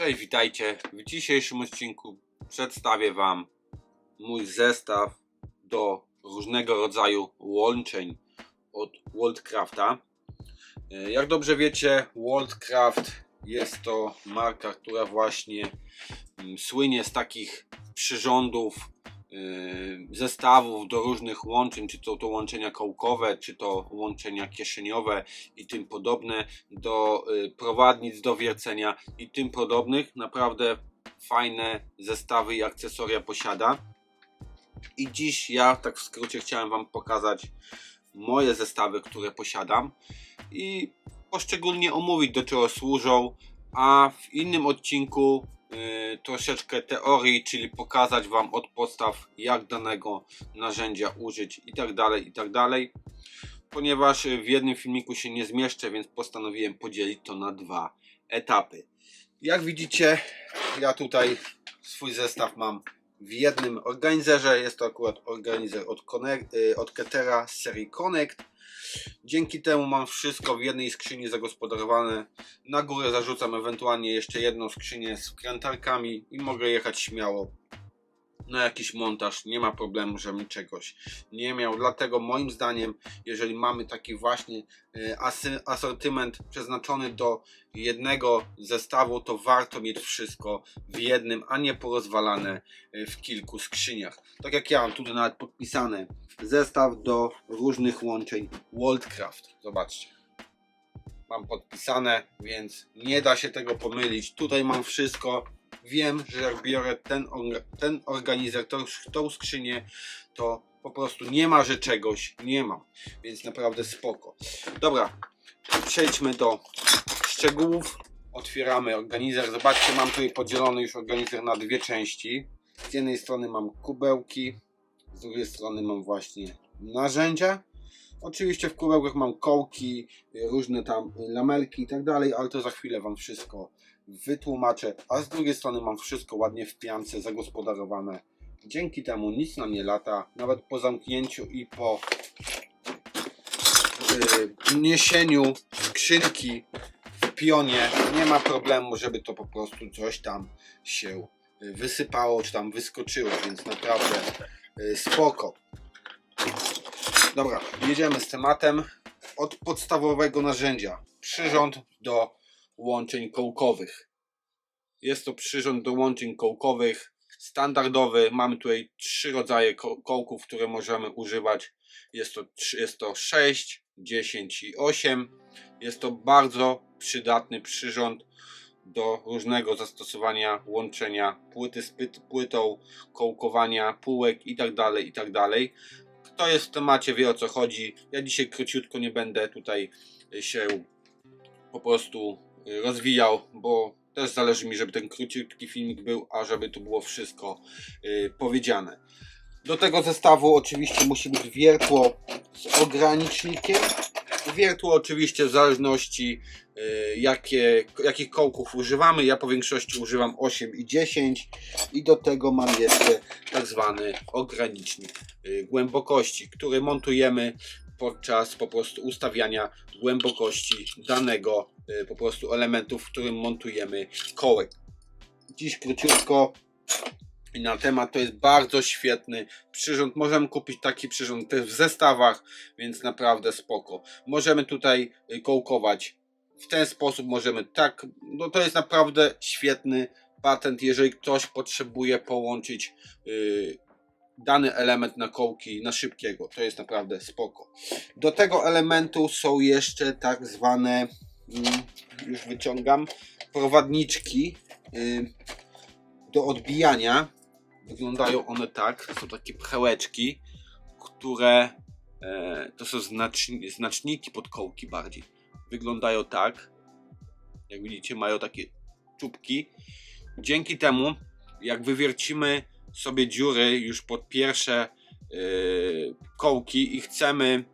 Cześć, witajcie. W dzisiejszym odcinku przedstawię Wam mój zestaw do różnego rodzaju łączeń od Worldcrafta. E, Jak dobrze wiecie, Worldcraft jest to marka, która właśnie mm, słynie z takich przyrządów, zestawów do różnych łączeń, czy to, to łączenia kołkowe, czy to łączenia kieszeniowe i tym podobne, do y, prowadnic do wiercenia i tym podobnych. Naprawdę fajne zestawy i akcesoria posiada. I dziś ja tak w skrócie chciałem Wam pokazać moje zestawy, które posiadam i poszczególnie omówić do czego służą, a w innym odcinku y, troszeczkę teorii, czyli pokazać Wam od podstaw jak danego narzędzia użyć i tak dalej, i tak dalej ponieważ w jednym filmiku się nie zmieszczę, więc postanowiłem podzielić to na dwa etapy. Jak widzicie, ja tutaj swój zestaw mam w jednym organizerze. Jest to akurat organizer od, y, od Ketera z serii Connect. Dzięki temu mam wszystko w jednej skrzyni zagospodarowane. Na górę zarzucam ewentualnie jeszcze jedną skrzynię z wkrętarkami i mogę jechać śmiało na jakiś montaż, nie ma problemu, żebym czegoś nie miał. Dlatego moim zdaniem, jeżeli mamy taki właśnie e, asortyment przeznaczony do jednego zestawu, to warto mieć wszystko w jednym, a nie porozwalane e, w kilku skrzyniach. Tak jak ja mam tutaj nawet podpisane zestaw do różnych łączeń Worldcraft. Zobaczcie. Mam podpisane, więc nie da się tego pomylić. Tutaj mam wszystko wiem, że jak biorę ten, ten organizer, tą, tą skrzynię, to po prostu nie ma, że czegoś nie mam. Więc naprawdę spoko. Dobra, przejdźmy do szczegółów. Otwieramy organizer. Zobaczcie, mam tutaj podzielony już organizer na dwie części. Z jednej strony mam kubełki, z drugiej strony mam właśnie narzędzia. Oczywiście w kubełkach mam kołki, różne tam lamelki i tak dalej, ale to za chwilę Wam wszystko wytłumaczę. A z drugiej strony mam wszystko ładnie w piance zagospodarowane. Dzięki temu nic nam nie lata, nawet po zamknięciu i po yy, niesieniu skrzynki w pionie nie ma problemu, żeby to po prostu coś tam się y, wysypało, czy tam wyskoczyło, więc naprawdę y, spoko. Dobra, jedziemy z tematem od podstawowego narzędzia. Przyrząd do łączeń kołkowych. Jest to przyrząd do łączeń kołkowych standardowy. Mamy tutaj trzy rodzaje ko- kołków, które możemy używać. Jest to, jest to 6, 10 i 8. Jest to bardzo przydatny przyrząd do różnego zastosowania łączenia płyty z płytą, kołkowania półek itd. itd. Kto jest w temacie, wie o co chodzi. Ja dzisiaj króciutko nie będę tutaj się po prostu rozwijał, bo też zależy mi, żeby ten króciutki filmik był, a żeby tu było wszystko y, powiedziane. Do tego zestawu oczywiście musi być wiertło z ogranicznikiem. Wiertło oczywiście w zależności y, jakie, jakich kołków używamy. Ja po większości używam 8 i 10 i do tego mam jeszcze tak zwany ogranicznik y, głębokości, który montujemy podczas po prostu ustawiania głębokości danego y, po prostu elementu, w którym montujemy kołek. Dziś króciutko na temat to jest bardzo świetny przyrząd. Możemy kupić taki przyrząd też w zestawach, więc naprawdę spoko. Możemy tutaj y, kołkować w ten sposób, możemy tak. No to jest naprawdę świetny patent, jeżeli ktoś potrzebuje połączyć y, dany element na kołki na szybkiego. To jest naprawdę spoko. Do tego elementu są jeszcze tak zwane, już wyciągam, prowadniczki y, do odbijania. Wyglądają one tak, są takie pchełeczki, które e, to są znaczni, znaczniki pod kołki bardziej. Wyglądają tak, jak widzicie mają takie czubki. Dzięki temu, jak wywiercimy sobie dziury już pod pierwsze yy, kołki i chcemy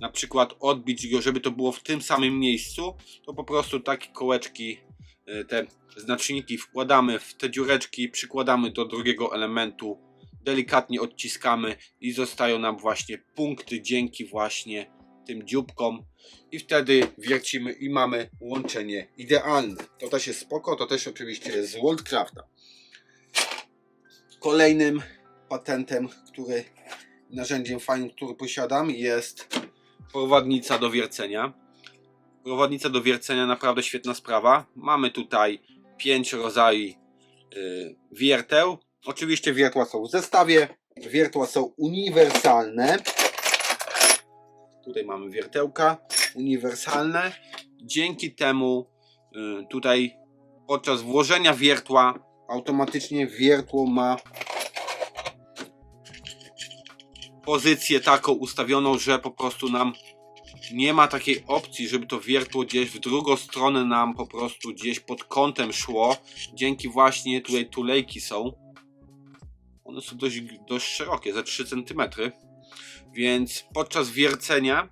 na przykład odbić go, żeby to było w tym samym miejscu, to po prostu takie kołeczki, yy, te znaczniki wkładamy w te dziureczki, przykładamy do drugiego elementu, delikatnie odciskamy i zostają nam właśnie punkty dzięki właśnie tym dzióbkom i wtedy wiercimy i mamy łączenie idealne. To też jest spoko, to też oczywiście jest z Worldcrafta. Kolejnym patentem, który narzędziem fajnym, który posiadam jest prowadnica do wiercenia. Prowadnica do wiercenia naprawdę świetna sprawa. Mamy tutaj 5 rodzajów y, wierteł. Oczywiście wiertła są w zestawie. Wiertła są uniwersalne. Tutaj mamy wiertełka uniwersalne. Dzięki temu y, tutaj podczas włożenia wiertła automatycznie wiertło ma pozycję taką ustawioną, że po prostu nam nie ma takiej opcji, żeby to wiertło gdzieś w drugą stronę nam po prostu gdzieś pod kątem szło. Dzięki właśnie tutaj tulejki są. One są dość, dość szerokie, za 3 cm. Więc podczas wiercenia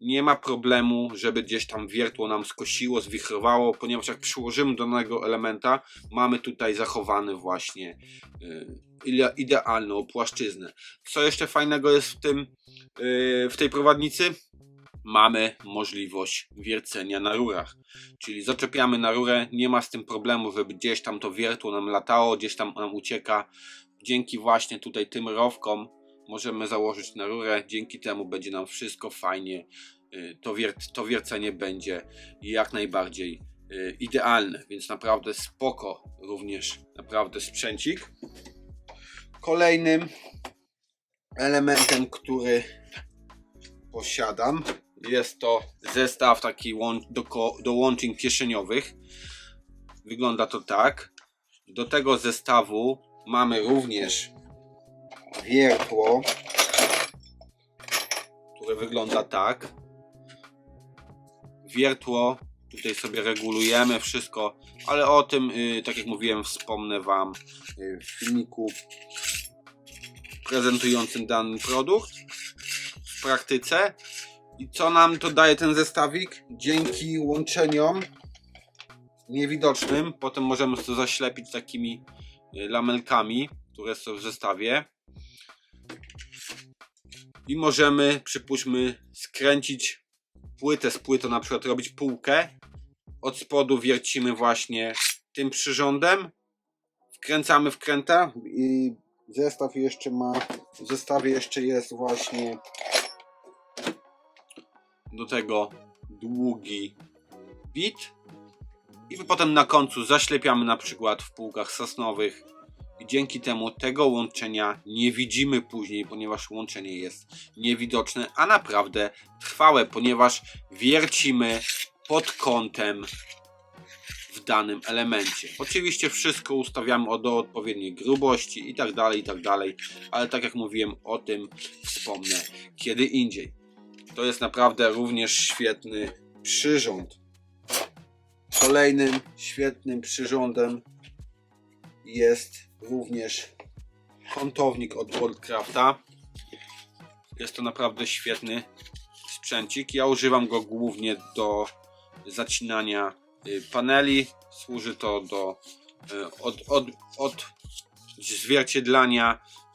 nie ma problemu, żeby gdzieś tam wiertło nam skosiło, zwichrowało, ponieważ jak przyłożymy do danego elementa, mamy tutaj zachowany właśnie y, ile- idealną płaszczyznę. Co jeszcze fajnego jest w tym, y, w tej prowadnicy? Mamy możliwość wiercenia na rurach. Czyli zaczepiamy na rurę, nie ma z tym problemu, żeby gdzieś tam to wiertło nam latało, gdzieś tam nam ucieka. Dzięki właśnie tutaj tym rowkom możemy założyć na rurę, dzięki temu będzie nam wszystko fajnie, y, to, wier- to wiercenie będzie jak najbardziej y, idealne, więc naprawdę spoko również naprawdę sprzęcik. Kolejnym elementem, który posiadam jest to zestaw taki do, do kieszeniowych. Wygląda to tak. Do tego zestawu mamy również wiertło, które wygląda tak. Wiertło, tutaj sobie regulujemy wszystko, ale o tym, y, tak jak mówiłem, wspomnę Wam y, w filmiku prezentującym dany produkt w praktyce. I co nam to daje ten zestawik? Dzięki łączeniom niewidocznym, potem możemy to zaślepić takimi y, lamelkami, które są w zestawie. I możemy, przypuśćmy, skręcić płytę z płytą, na przykład robić półkę. Od spodu wiercimy właśnie tym przyrządem. Wkręcamy wkręta i zestaw jeszcze ma, w zestawie jeszcze jest właśnie do tego długi bit. I potem na końcu zaślepiamy na przykład w półkach sosnowych. I dzięki temu tego łączenia nie widzimy później, ponieważ łączenie jest niewidoczne, a naprawdę trwałe, ponieważ wiercimy pod kątem danym elemencie. Oczywiście wszystko ustawiamy do odpowiedniej grubości i tak dalej, i tak dalej, ale tak jak mówiłem o tym wspomnę kiedy indziej. To jest naprawdę również świetny przyrząd. Kolejnym świetnym przyrządem jest również kątownik od Worldcrafta. Jest to naprawdę świetny sprzęcik. Ja używam go głównie do zacinania paneli. Służy to do y, od, od, od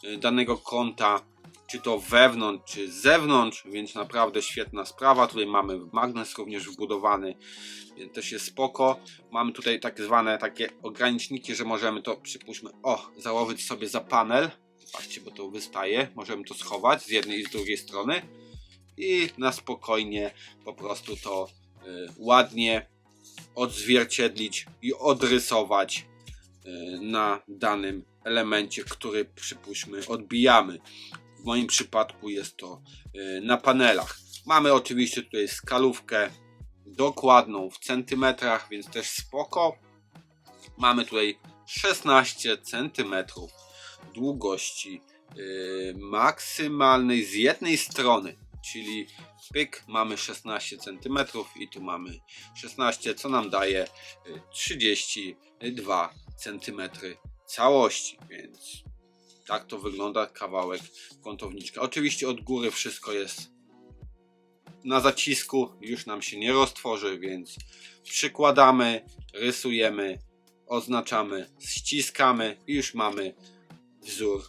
y, danego kąta czy to wewnątrz, czy zewnątrz, więc naprawdę świetna sprawa. Tutaj mamy magnes również wbudowany, też jest spoko. Mamy tutaj tak zwane takie ograniczniki, że możemy to, przypuśćmy, o, założyć sobie za panel. Patrzcie, bo to wystaje. Możemy to schować z jednej i z drugiej strony i na spokojnie po prostu to y, ładnie odzwierciedlić i odrysować y, na danym elemencie, który przypuśćmy odbijamy. W moim przypadku jest to y, na panelach. Mamy oczywiście tutaj skalówkę dokładną w centymetrach, więc też spoko. Mamy tutaj 16 centymetrów długości y, maksymalnej z jednej strony, czyli pyk mamy 16 cm i tu mamy 16, co nam daje y, 32 cm całości, więc tak to wygląda kawałek kątowniczka. Oczywiście od góry wszystko jest na zacisku, już nam się nie roztworzy, więc przykładamy, rysujemy, oznaczamy, ściskamy i już mamy wzór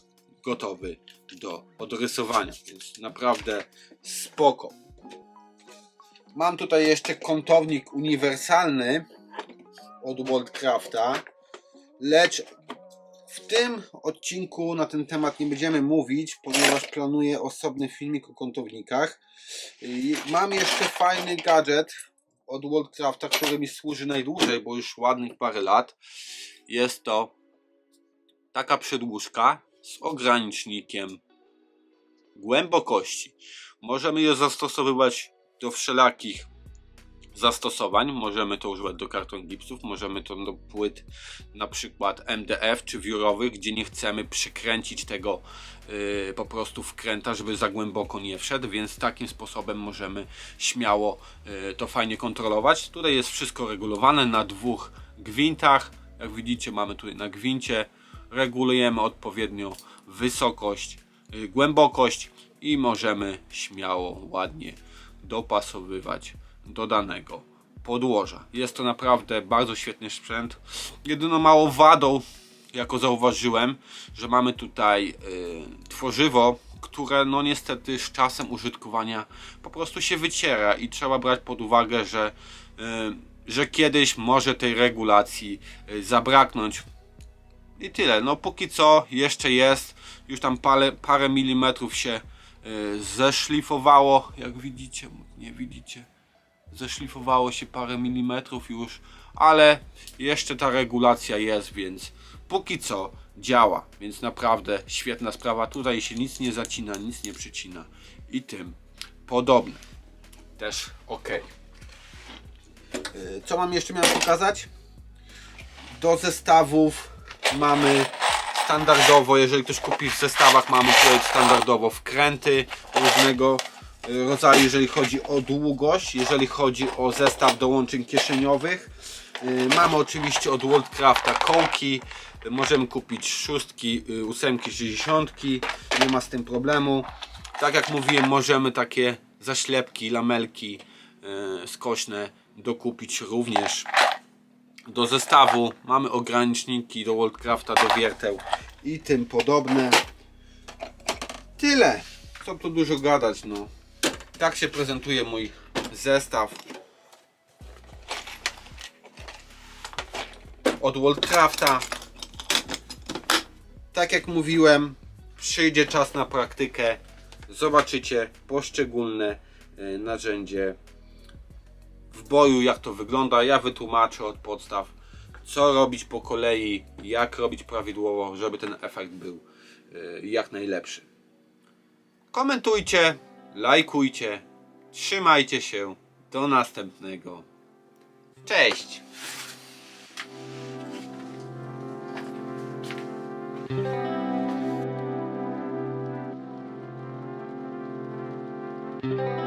gotowy do odrysowania, więc naprawdę spoko. Mam tutaj jeszcze kątownik uniwersalny od Worldcrafta, lecz w tym odcinku na ten temat nie będziemy mówić, ponieważ planuję osobny filmik o kątownikach. Mam jeszcze fajny gadżet od Worldcrafta, który mi służy najdłużej, bo już ładnych parę lat. Jest to taka przedłużka z ogranicznikiem głębokości. Możemy ją zastosowywać do wszelakich zastosowań. Możemy to używać do karton gipsów, możemy to do płyt na przykład MDF czy wiórowych, gdzie nie chcemy przykręcić tego yy, po prostu wkręta, żeby za głęboko nie wszedł, więc takim sposobem możemy śmiało yy, to fajnie kontrolować. Tutaj jest wszystko regulowane na dwóch gwintach. Jak widzicie mamy tutaj na gwincie regulujemy odpowiednio wysokość, głębokość i możemy śmiało, ładnie dopasowywać do danego podłoża. Jest to naprawdę bardzo świetny sprzęt. Jedyną małą wadą, jako zauważyłem, że mamy tutaj y, tworzywo, które no niestety z czasem użytkowania po prostu się wyciera i trzeba brać pod uwagę, że, y, że kiedyś może tej regulacji y, zabraknąć. I tyle. No póki co jeszcze jest. Już tam parę, parę milimetrów się y, zeszlifowało. Jak widzicie, nie widzicie. Zeszlifowało się parę milimetrów już, ale jeszcze ta regulacja jest, więc póki co działa. Więc naprawdę świetna sprawa. Tutaj się nic nie zacina, nic nie przycina i tym podobne. Też ok. Co mam jeszcze miałem pokazać? do zestawów mamy standardowo, jeżeli ktoś kupi w zestawach, mamy tutaj standardowo wkręty różnego y, rodzaju, jeżeli chodzi o długość, jeżeli chodzi o zestaw dołączeń kieszeniowych. Y, Mamy oczywiście od Worldcrafta kołki, możemy kupić szóstki, y, ósemki, sześćdziesiątki, nie ma z tym problemu. Tak jak mówiłem, możemy takie zaślepki, lamelki skośne dokupić również do zestawu mamy ograniczniki do Worldcrafta, do wierteł i tym podobne. Tyle. Co tu dużo gadać, no. Tak się prezentuje mój zestaw od Worldcrafta. Tak jak mówiłem, przyjdzie czas na praktykę. Zobaczycie poszczególne y, narzędzie w boju, jak to wygląda. Ja wytłumaczę od podstaw, co robić po kolei, jak robić prawidłowo, żeby ten efekt był y, jak najlepszy. Komentujcie, lajkujcie, trzymajcie się. Do następnego. Cześć! Thank